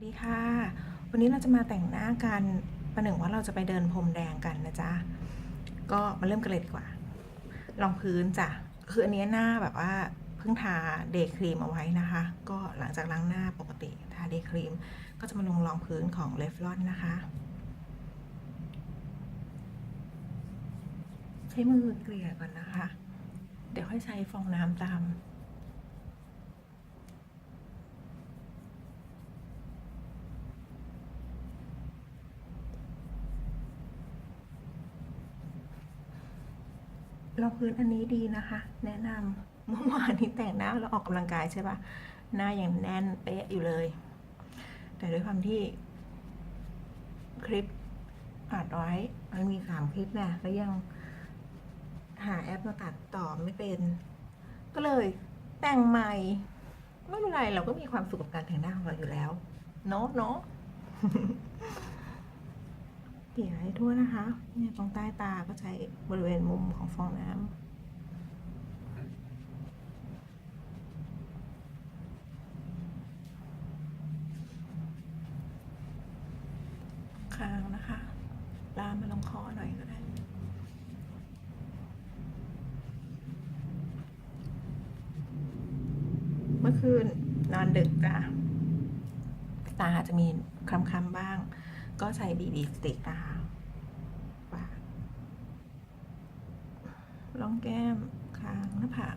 สวัสดีค่ะ วันนี้เราจะมาแต่งหน้ากันประหนึ่งว่าเราจะไปเดินพรมแดงกันนะจ๊ะ ก็มาเริ่มกันเลยดีกว่า รองพื้นจ้ะ คืออันนี้หน้าแบบว่าเพิ่งทาเดย์ครีมเอาไว้นะคะ ก็หลังจากล้างหน้าปกติทาเดย์ครีม ก็จะมาลงรองพื้นของเลฟลอนนะคะ ใช้มือเกลี่ยก่อนนะคะ เดี๋ยวค่อยใช้ฟองน้ำตาม รองพื้นอันนี้ดีนะคะ แนะนำเมื่อวานนี้แต่งหน้าแล้วออกกำลังกายใช่ปะหน้ายังแน่นเป๊ะอยู่เลย แต่ด้วยความที่คลิปอัดไว้มันมีสามคลิปนะแล้วยังหาแอปมาตัดต่อไม่เป็น ก็เลยแต่งใหม่ ไม่เป็นไรเราก็มีความสุขกับการแต่งหน้าของเราอยู่แล้ว เนาะเนาะ ลี่ยให้ทั่วนะคะ เนี่ยตรงใต้ตาก็ใช้บริเวณมุมของฟองน้ำคางนะคะ ลามมาลงคอหน่อยก็ได้ เมื่อคืนนอนดึกจ้ะตาจะมีคล้ำๆบ้าง ก็ใช้บีบีสติกนะคะปาดร่องแก้มคางหน้าผาก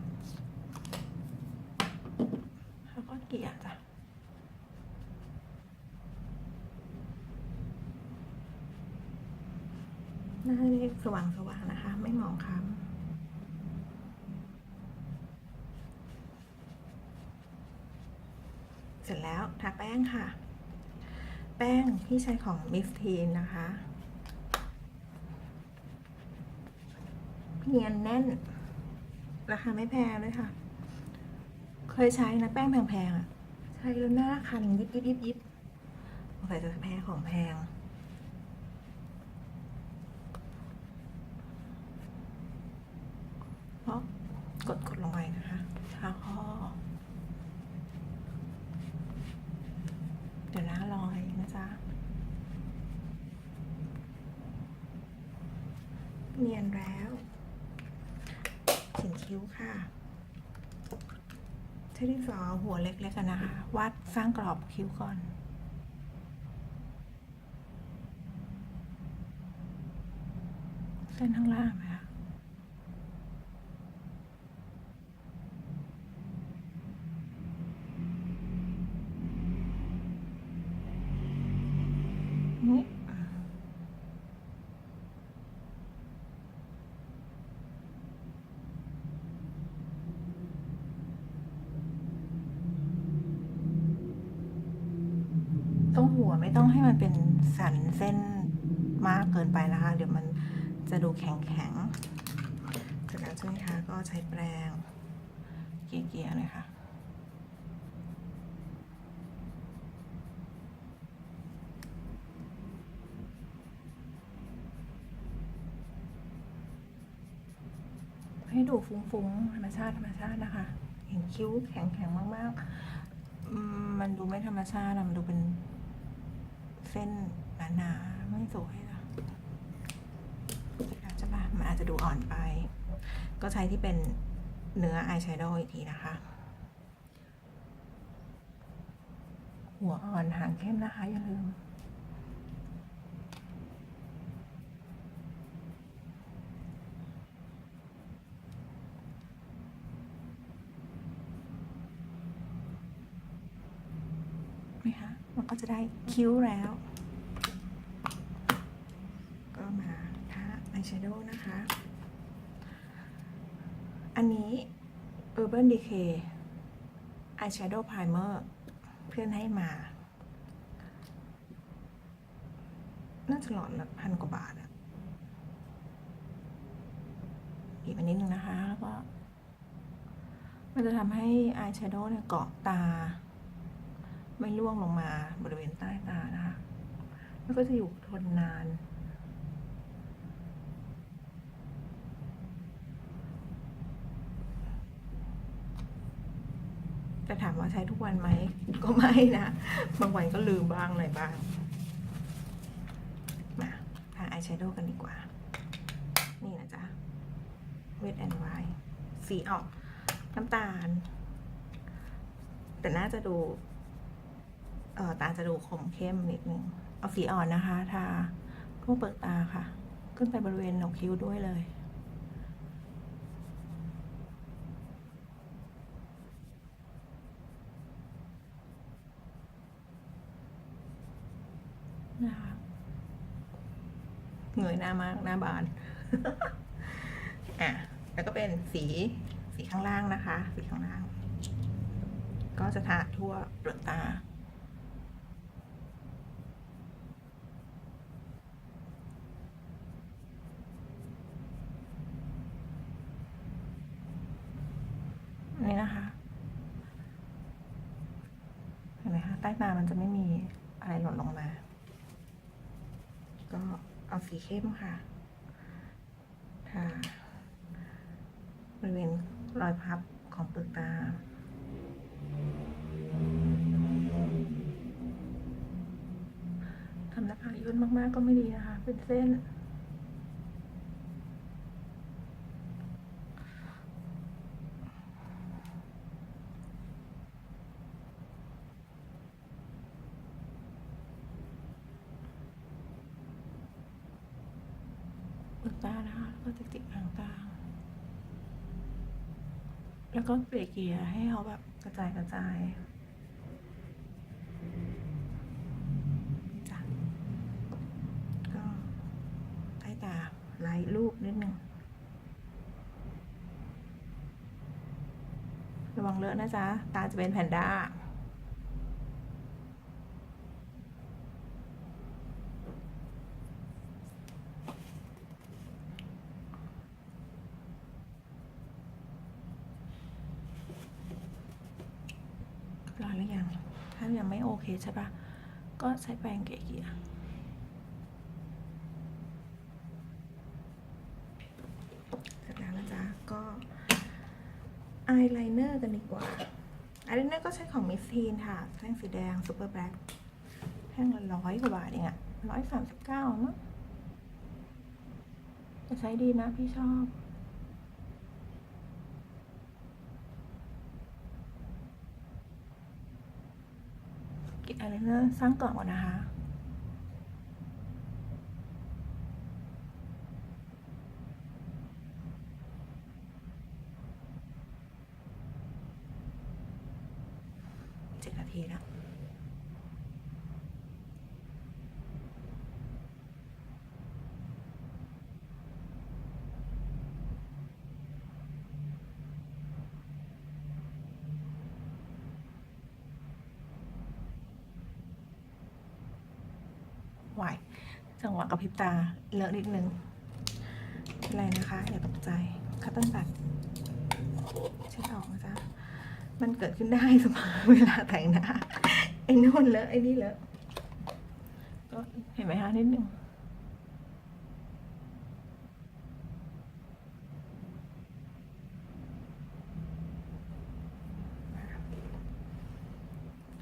แล้วก็เกลี่ยจ้ะหน้าเล็กสว่างๆนะคะ ไม่หมองคล้ำเสร็จแล้วทาแป้งค่ะ ที่ใช้ของมิสทีนนะคะเนียนแน่น ราคาไม่แพงด้วยค่ะ เคยใช้นะแป้งแพงๆอะใช้แล้วหน้าคันยิบยิบยิบยิบสงสัยจะแพ้ของแพง เพราะกดกดลงไปนะคะทาคอเดี๋ยวนะรอยนะจ๊ะ เนียนแล้วเขียนคิ้วค่ะเทคนิคสอหัวเล็กๆกันนะคะ วาดสร้างกรอบคิ้วก่อนเส้นข้างล่างนะคะ นี่ตรงหัว ไม่ต้องให้มันเป็นสันเส้นมากเกินไปนะคะ เดี๋ยวมันจะดูแข็งแข็งเสร็จแล้วใช่ไหมคะก็ใช้แปรงเกลี่ยๆเลยค่ะให้ดูฟุ้งๆธรรมชาติธรรมชาตินะคะ เห็นคิ้วแข็งๆมากๆ มันดูไม่ธรรมชาติมันดูเป็น เส้นหนาๆไม่สวยนะอาจจะมันอาจจะดูอ่อนไป ก็ใช้ที่เป็นเนื้ออายแชโดว์อีกทีนะคะ หัวอ่อนหางเข้มนะคะอย่าลืม ไหมคะมันก็จะได้คิ้วแล้ว ก็มาทาอายแชโดว์นะคะ อันนี้ Urban Decay Eyeshadow Primer เพื่อนให้มา น่าจะหลอดละพันกว่าบาทอะบีบอันนิดนึงนะคะ แล้วก็ มันจะทำให้อายแชโดว์เนี่ยเกาะตา ไม่ร่วงลงมาบริเวณใต้ตานะคะแล้วก็จะอยู่ทนนานแต่ถามว่าใช้ทุกวันไหม ก็ไม่นะ บางวันก็ลืมบ้างอะไรบ้าง มาทาอายแชโดว์กันดีกว่า นี่นะจ๊ะ Wet and White สีออกน้ำตาล แต่น่าจะดู ตาจะดูคมเข้มนิดนึงเอาสีอ่อนนะคะทาทั่วเปลือกตาค่ะ ขึ้นไปบริเวณหนกคิ้วด้วยเลยนะคะเงยหน้ามากหน้าบาน อะ แล้วก็เป็นสีสีข้างล่างนะคะ สีข้างล่าง ก็จะทาทั่วเปลือกตา นี่นะคะเห็นไหมคะใต้ตามันจะไม่มีอะไรหล่นลงมา ก็เอาสีเข้มค่ะทาบริเวณรอยพับของเปลือกตาทำหน้าผากย่นมากๆก็ไม่ดีนะคะ เป็นเส้น เปลือกตานะคะ แล้วก็จิกจิกหางตา แล้วก็เกลี่ยเกียร์ให้เขาแบบกระจายกระจายจ้ะก็ใต้ตาไล่ลูกนิดนึงระวังเลอะนะจ๊ะ ตาจะเป็นแพนด้า ร้อยหรือยัง ถ้ายังไม่โอเคใช่ปะก็ใช้แปรงเกลี่ยเสร็จแล้วนะจ๊ะ ก็อายไลเนอร์กันดีกว่าอายไลเนอร์ก็ใช้ของมิสทีนค่ะ แท่งสีแดงซูเปอร์แบล็คแท่งละร้อยกว่าบาทเองอะร้อยสามสิบเก้ามั้งจะใช้ดีนะพี่ชอบ กินอะไรเนอร์สร้างกล่องก่อนนะคะ เจ็ดนาทีแล้ว ไหว จังหวะกับพริบตาเลอะนิดนึงไม่ไรนะคะอย่าตกใจคัตเติ้ลบัตเช็ดออกนะจ๊ะมันเกิดขึ้นได้เสมอเวลาแต่งหน้าไอ้นู่นเลอะไอ้นี่เลอะก็เห็นไหมคะนิดนึง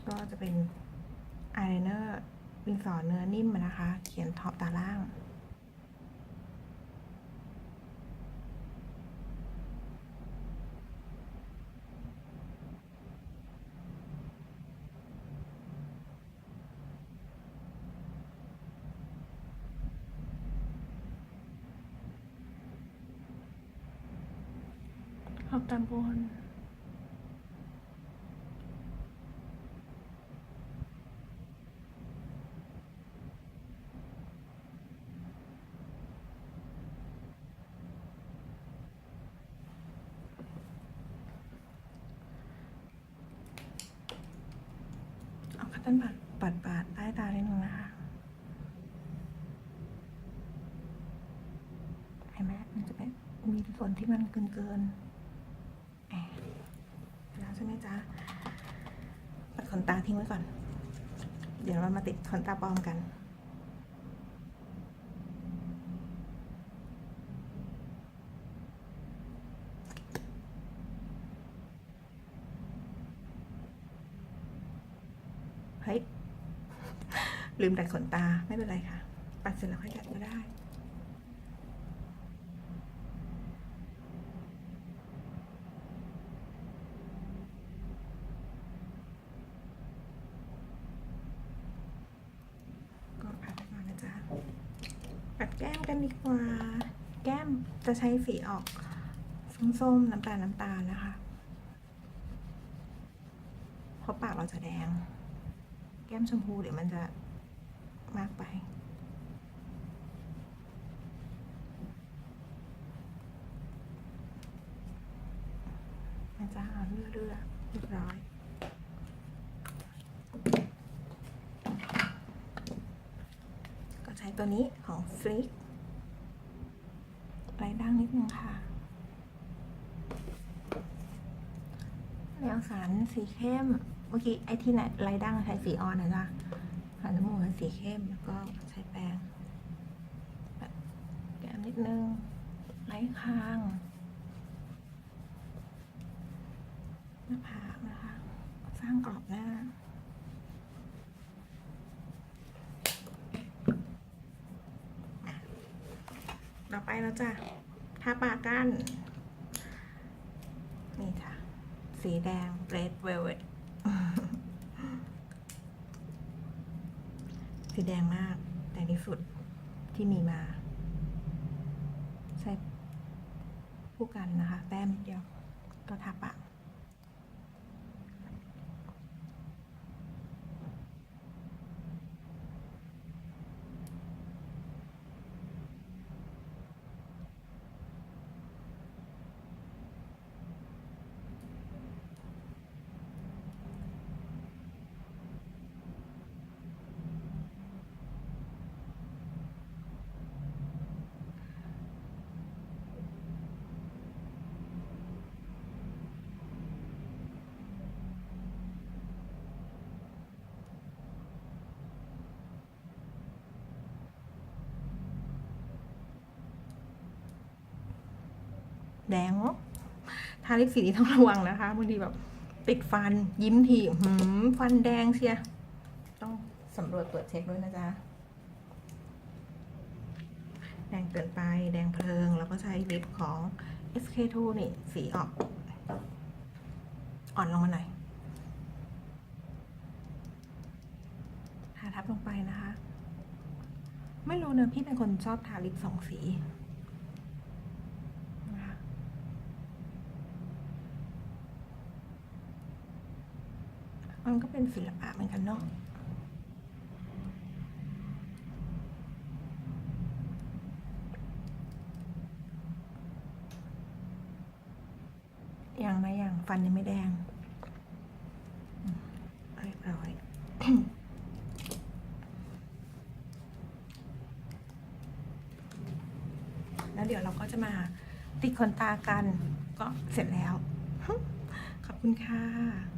ก็จะเป็นอายไลเนอร์ดิน สอเนื้อนิ่มนะคะ เขียนท็อปตาล่าง ขอบตามบน เอาคัตเติ้ลปัดปัดปาดใต้ตาเล็กนึงนะคะเห็นไหมมันจะเป็นมีส่วนที่มันเกินเกินแอบแล้วใช่ไหมจ๊ะปัดขนตาทิ้งไว้ก่อน เดี๋ยวเรามาติดขนตาปลอมกัน ลืมดัดขนตาไม่เป็นไรค่ะ ปัดเสร็จแล้วค่อยดัดก็ได้ ก็ปัดมานะจ๊ะ ปัดแก้มกันดีกว่า แก้มจะใช้สีออกส้มๆน้ำตาลน้ำตาลนะคะเพราะปากเราจะแดง แก้มชมพูเดี๋ยวมันจะ มากไปมันจะเอาเรื่อยๆเรียบร้อยก็ใช้ตัวนี้ของฟลิกไล่ดังนิดนึงค่ะแนวสันสีเข้ม เมื่อกี้ไอ้ที่ไหนไล่ดังใช้สีอ่อนนะจ๊ะ สันจมูกสีเข้มแล้วก็ใช้แปรงแบบแก้มนิดนึงไล่คางหน้าผากนะคะ สร้างกรอบหน้าต่อไปเราจะทาปากกัน นี่ค่ะ สีแดง red velvet สีแดงมากแต่ที่สุดที่มีมา ใช้ผู้กันนะคะแต้มนิดเดียวก็ทาปาก แดงเนอะทาลิปสีนี้ต้องระวังนะคะบางทีแบบติดฟันยิ้มทีหืมฟันแดงเชียต้องสำรวจตรวจเช็คด้วยนะจ๊ะ แดงเกินไปแดงเพลิง แล้วก็ใช้ลิปของ SK2 นี่ สีออก อ่อนลงมาหน่อยทาทับลงไปนะคะ ไม่รู้เนอะพี่เป็นคนชอบทาลิปสองสีนะคะ มันก็เป็นศิลปะเหมือนกันเนาะยังนะยังฟันยังไม่แดงเรียบร้อย แล้วเดี๋ยวเราก็จะมาติดขนตากัน ก็เสร็จแล้ว ขอบคุณค่ะ